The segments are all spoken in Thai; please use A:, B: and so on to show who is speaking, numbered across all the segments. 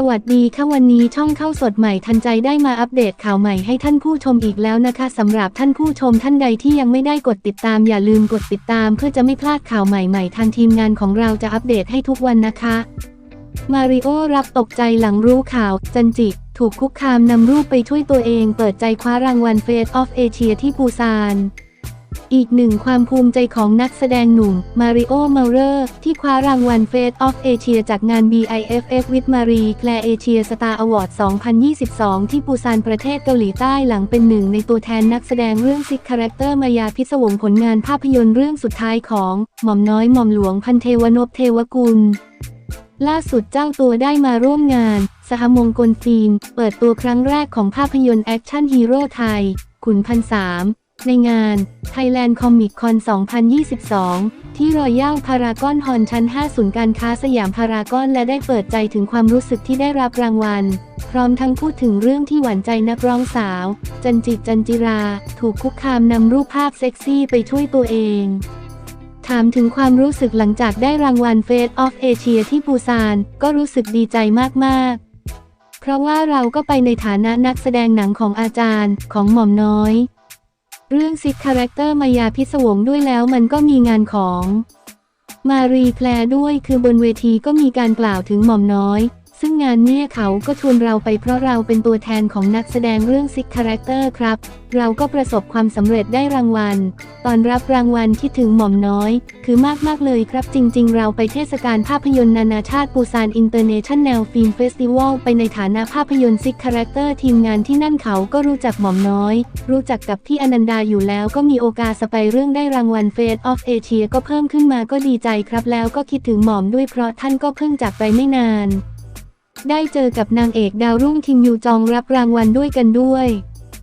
A: สวัสดีค่ะวันนี้ช่องเข้าสดใหม่ทันใจได้มาอัปเดตข่าวใหม่ให้ท่านผู้ชมอีกแล้วนะคะสำหรับท่านผู้ชมท่านใดที่ยังไม่ได้กดติดตามอย่าลืมกดติดตามเพื่อจะไม่พลาดข่าวใหม่ๆ ทางทีมงานของเราจะอัปเดตให้ทุกวันนะคะ มาริโอรับตกใจหลังรู้ข่าว จันจิถูกคุกคามนำรูปไปช่วยตัวเอง เปิดใจคว้ารางวัล Face of Asia ที่ปูซาน อีกหนึ่งความภูมิใจของนักแสดงหนุ่มมาริโอเมาเรอร์ที่คว้ารางวัล Face of Asia จากงาน BIFF with Marie Claire Asia Star Award 2022 ที่ปูซานประเทศเกาหลีใต้หลังเป็นหนึ่งในตัวแทนนักแสดงเรื่องซิกคาแรคเตอร์มายาพิศวงผลงานภาพยนตร์เรื่องสุดท้ายของหม่อมน้อยหม่อมหลวงพันเทวนพเทวกุลล่าสุดเจ้าตัวได้มาร่วมงาน สหมงกลฟิล์มเปิดตัวครั้งแรกของภาพยนตร์แอคชั่นฮีโร่ไทย ขุนพันสาม ในงาน Thailand Comic Con 2022 ที่รอยัลพารากอนฮอนชั้น 5 ศูนย์การค้าสยามพารากอนและได้เปิดใจถึงความรู้สึกที่ได้รับรางวัล พร้อมทั้งพูดถึงเรื่องที่หวานใจนักร้องสาว จันจิจันจิรา ถูกคุกคามนำรูปภาพเซ็กซี่ไปช่วยตัวเอง ถามถึงความรู้สึกหลังจากได้รางวัล Face of Asia ที่ปูซาน ก็รู้สึกดีใจมากๆ เพราะว่าเราก็ไปในฐานะนักแสดงหนังของอาจารย์ของหม่อมน้อย เรื่องซิกคาแรคเตอร์มายาพิศวงด้วยแล้วมันก็มีงานของ มารีแพลร์ด้วยคือบนเวทีก็มีการกล่าวถึงหม่อมน้อย ซึ่งงานเนี่ยเขาก็ชวนเราไปเพราะเราเป็นตัวแทนของนักแสดงเรื่องซิกคาแรคเตอร์ครับ เราก็ประสบความสำเร็จได้รางวัล ตอนรับรางวัลคิดถึงหม่อมน้อย คือมากมากๆเลยครับจริง ๆ เราไปเทศกาลภาพยนตร์นานาชาติปูซานอินเตอร์เนชั่นแนลฟิล์มเฟสติวัลไปในฐานะภาพยนตร์ซิกคาแรคเตอร์ทีมงานที่นั่นเขาก็รู้จักหม่อมน้อย รู้จักกับพี่อนันดาอยู่แล้วก็มีโอกาสไปเรื่องได้รางวัลเฟสออฟเอเชียก็เพิ่มขึ้นมาก็ดีใจครับแล้วก็คิดถึงหม่อมด้วยเพราะท่านก็เพิ่งจากไปไม่นาน ได้เจอกับนางเอกดาวรุ่งทิมยูจองรับรางวัลด้วยกันด้วย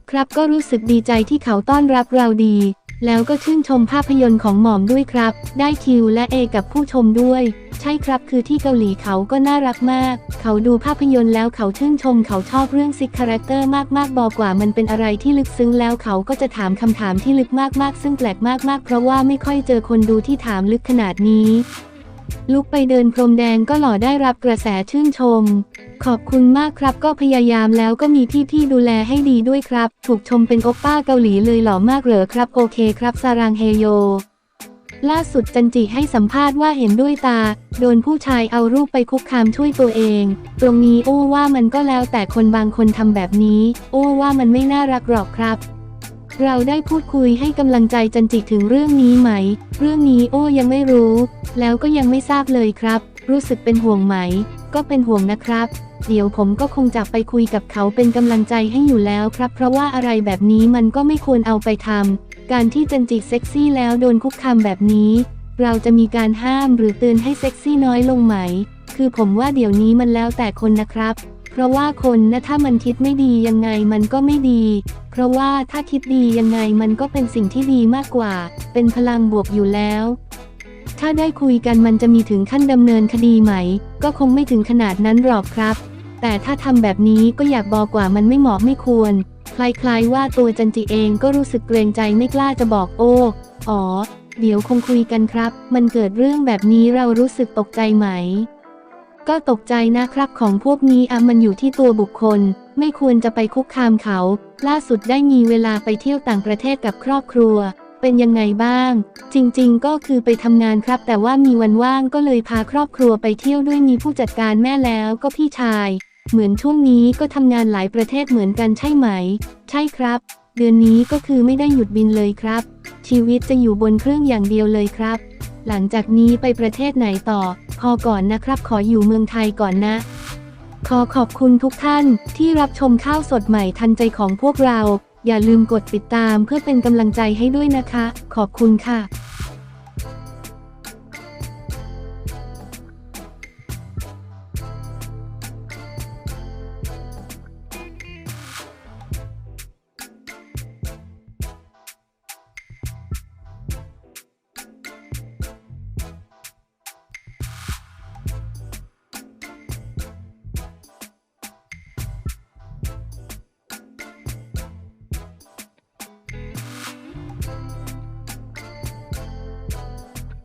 A: ครับก็รู้สึกดีใจที่เขาต้อนรับเราดี แล้วก็ชื่นชมภาพยนตร์ของหม่อมด้วยครับ ได้คิวและเอกับผู้ชมด้วย ใช่ครับคือที่เกาหลีเขาก็น่ารักมาก เขาดูภาพยนตร์แล้วเขาชื่นชมเขาชอบเรื่องซิกคาแรคเตอร์มากๆบอกว่ามันเป็นอะไรที่ลึกซึ้งแล้วเขาก็จะถามคำถามที่ลึกมากๆ ซึ่งแปลกมากๆ เพราะว่าไม่ค่อยเจอคนดูที่ถามลึกขนาดนี้ ลุกไปเดินพรมแดงก็หล่อได้รับกระแสชื่นชม ขอบคุณมากครับก็พยายามแล้วก็มีพี่ๆดูแลให้ดีด้วยครับ ถูกชมเป็นโอปป้าเกาหลีเลยหล่อมากเหรอครับโอเคครับซารังเฮโย ล่าสุดจันจิให้สัมภาษณ์ว่าเห็นด้วยตา โดนผู้ชายเอารูปไปคุกคามช่วยตัวเอง ตรงนี้โอ้ว่ามันก็แล้วแต่คนบางคนทำแบบนี้ โอ้ว่ามันไม่น่ารักหรอกครับเราได้พูดคุยให้กำลังใจจันจิถึงเรื่องนี้ไหม เรื่องนี้โอ้ยังไม่รู้ แล้วก็ยังไม่ทราบเลยครับ รู้สึกเป็นห่วงไหม ก็เป็นห่วงนะครับ เดี๋ยวผมก็คงจะไปคุยกับเขาเป็นกำลังใจให้อยู่แล้วครับ เพราะว่าอะไรแบบนี้มันก็ไม่ควรเอาไปทำการที่จันจิเซ็กซี่แล้วโดนคุกคามแบบนี้ เราจะมีการห้ามหรือเตือนให้เซ็กซี่น้อยลงไหม คือผมว่าเดี๋ยวนี้มันแล้วแต่คนนะครับเพราะว่าคนนะถ้ามันคิดไม่ดียังไงมันก็ไม่ดี เพราะว่าถ้าคิดดียังไงมันก็เป็นสิ่งที่ดีมากกว่า เป็นพลังบวกอยู่แล้ว ถ้าได้คุยกันมันจะมีถึงขั้นดำเนินคดีไหม ก็คงไม่ถึงขนาดนั้นหรอกครับ แต่ถ้าทำแบบนี้ก็อยากบอกว่ามันไม่เหมาะไม่ควร คล้ายๆว่าตัวจันจิเองก็รู้สึกเกรงใจไม่กล้าจะบอกโอ้ อ๋อ เดี๋ยวคงคุยกันครับ มันเกิดเรื่องแบบนี้เรารู้สึกตกใจไหม ก็ตกใจนะครับของพวกนี้อะมันอยู่ที่ตัวบุคคล ไม่ควรจะไปคุกคามเขา ล่าสุดได้มีเวลาไปเที่ยวต่างประเทศกับครอบครัว เป็นยังไงบ้าง จริงๆ ก็คือไปทำงานครับ แต่ว่ามีวันว่างก็เลยพาครอบครัวไปเที่ยวด้วยมีผู้จัดการแม่แล้วก็พี่ชาย เหมือนช่วงนี้ก็ทำงานหลายประเทศเหมือนกันใช่ไหม ใช่ครับ เดือนนี้ก็คือไม่ได้หยุดบินเลยครับ ชีวิตจะอยู่บนเครื่องอย่างเดียวเลยครับ หลังจากนี้ไปประเทศไหนต่อ พอก่อนนะครับ ขออยู่เมืองไทยก่อนนะขอขอบคุณทุกท่านที่รับชมข้าวสดใหม่ทันใจของพวกเรา อย่าลืมกดติดตามเพื่อเป็นกำลังใจให้ด้วยนะคะ ขอบคุณค่ะ